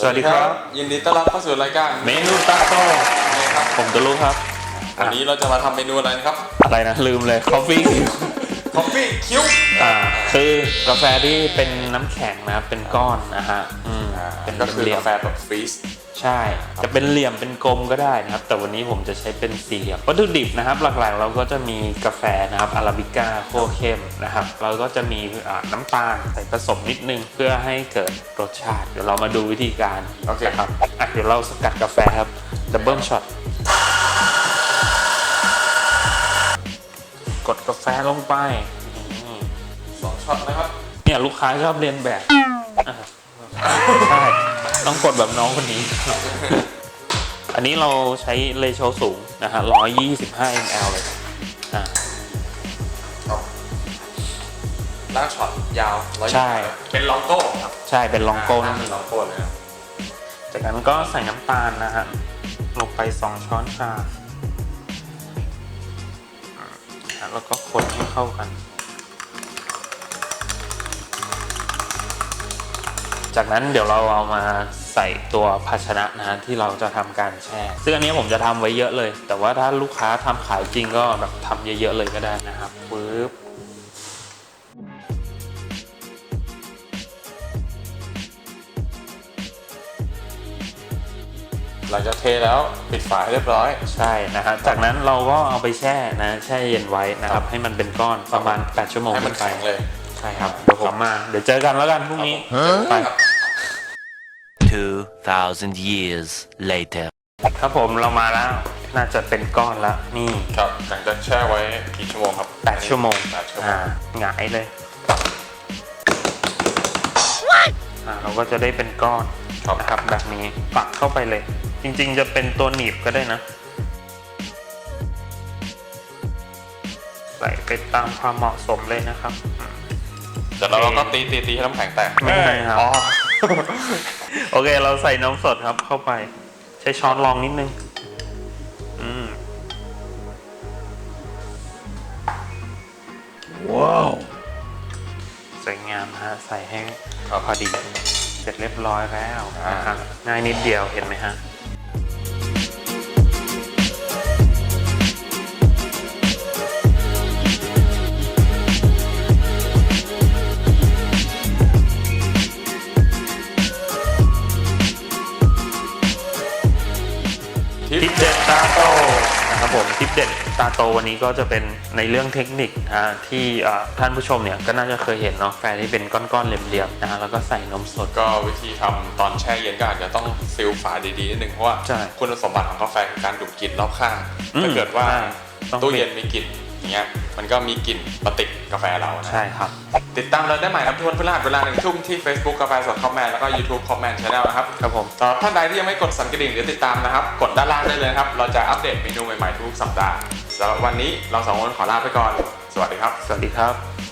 สวัสดีครับ ยินดีต้อนรับเข้าสู่รายการเมนูตาโต้นะครับผมจะรู้ครับ วันนี้เราจะมาทำเมนูอะไรนะครับ อะไรนะ ลืมเลย คอฟฟี่คอฟฟี่คิ้วอ่าคือกาแฟที่เป็นน้ำแข็งนะครับเป็นก้อนนะฮะอืมเป็นก็คือเหลี่ยกามแฟแบบฟรีซ ใช่จะเป็นเหลี่ยมเป็นกลมก็ได้นะครับ แต่วันนี้ผมจะใช้เป็นสี่เหลี่ยมวัตถุดิบนะครับ หลักๆ เราก็จะมีกาแฟนะครับอาราบิก้าโคเข้มนะครับเราก็จะมีอ่าน้ำตาลใส่ผสมนิดนึงเพื่อให้เกิดรสชาติ เดี๋ยวเรามาดูวิธีการโอเคนะครับอะเดี๋ยวเราสกัดกาแฟครับดับเบิลช็อตกดกาแฟลงไปนี่สองช็อตนะครับเนี่ยลูกค้าชอบเรียนแบบอะใช่ ต้องกดแบบน้องคนนี้ อันนี้เราใช้เลโชสูงนะฮะ125 ml เลยอะครับล่างช็อตยาวร้อยใช่ เป็นลองโก้ครับใช่เป็นลองโก้นั่นเป็เอนงลองโก้เลยนะจากนั้นก็ใส่น้ำตาลนะฮะ ลงไป 2 ช้อนชาอะแล้วก็คนให้เข้ากัน จากนั้นเดี๋ยวเราเอามาใส่ตัวภาชนะนะฮะที่เราจะทำการแช่ ซึ่งอันนี้ผมจะทำไว้เยอะเลย แต่ว่าถ้าลูกค้าทำขายจริงก็แบบทำเยอะๆเลยก็ได้นะครับปึ๊บหลังจากเทแล้วปิดฝาให้เรียบร้อยใช่นะฮะจากนั้นเราก็เอาไปแช่นะแช่เย็นไว้นะครับให้มันเป็นก้อนประมาณ 8 ชั่วโมงให้มันขึ้แข็งเลยใช่ครับ เดี๋ยวผมมา เดี๋ยวเจอกันแล้วกันพรุ่งนี้ไปครับ2,000 years later. ครับผมเรามาแล้ว น่าจะเป็นก้อนแล้วนี่ครับหลังจากแช่ไว้กี่ชั่วโมงครับ8ชั่วโมงแปดชั่วโมอ่างหงายเลยอ่าเราก็จะได้เป็นก้อนครับนะครับแบบนี้ปักเข้าไปเลย จริงๆ จะเป็นตัวหนีบก็ได้นะ ใส่ไปตามความเหมาะสมเลยนะครับ อืมเดี๋ยวเราก็ตีตีตีให้น้ำแข็งแตกไม่ใช่ครับ อ๋อ โอเค เราใส่นมสดครับเข้าไป ใช้ช้อนรองนิดนึง อืม ว้าว สวยงามฮะ ใส่ให้ครับพอดี เสร็จเรียบร้อยแล้วอ่านนะครับง่ายนิดเดียวเห็นไหมฮะ ทิปทิปเด็ดตาโตนะครับผมทิปเด็ดตาโตวันนี้ก็จะเป็นในเรื่องเทคนิคนะฮะที่เอ่อท่านผู้ชมเนี่ยก็น่าจะเคยเห็นเนาะแฟที่เป็นก้อนๆเหลี่ยมๆนะฮะแล้วก็ใส่นมสดก็วิธีทำตอนแช่เย็นก็อาจจะต้องซีลฝาดีๆนิดนึงเพราะว่าใช่คุณสมบัติของกาแฟคือการดูดกลิ่นรอบข้างอืมถ้าเกิดว่าใช่ต้องตู้เย็นมีกลิ่นอย่าง เงี้ยมันก็มีกลิ่นปฏิกาแฟเรานะใช่ครับ ติดตามเราได้ใหม่ครับทุกวันพฤหัสเวลาหนึ่งทุ่มที่ Facebook กาแฟสดคอมแมนแล้วก็ YouTube คอมแมนชาแนลนะครับครับผมสำหรับท่านใดที่ยังไม่กดสั่นกระดิ่งหรือติดตามนะครับ กดด้านล่างได้เลยนะครับ เราจะอัปเดตเมนูใหม่ๆทุกสัปดาห์สำหรับวันนี้เราสองคนขอลาไปก่อน สวัสดีครับ สวัสดีครับ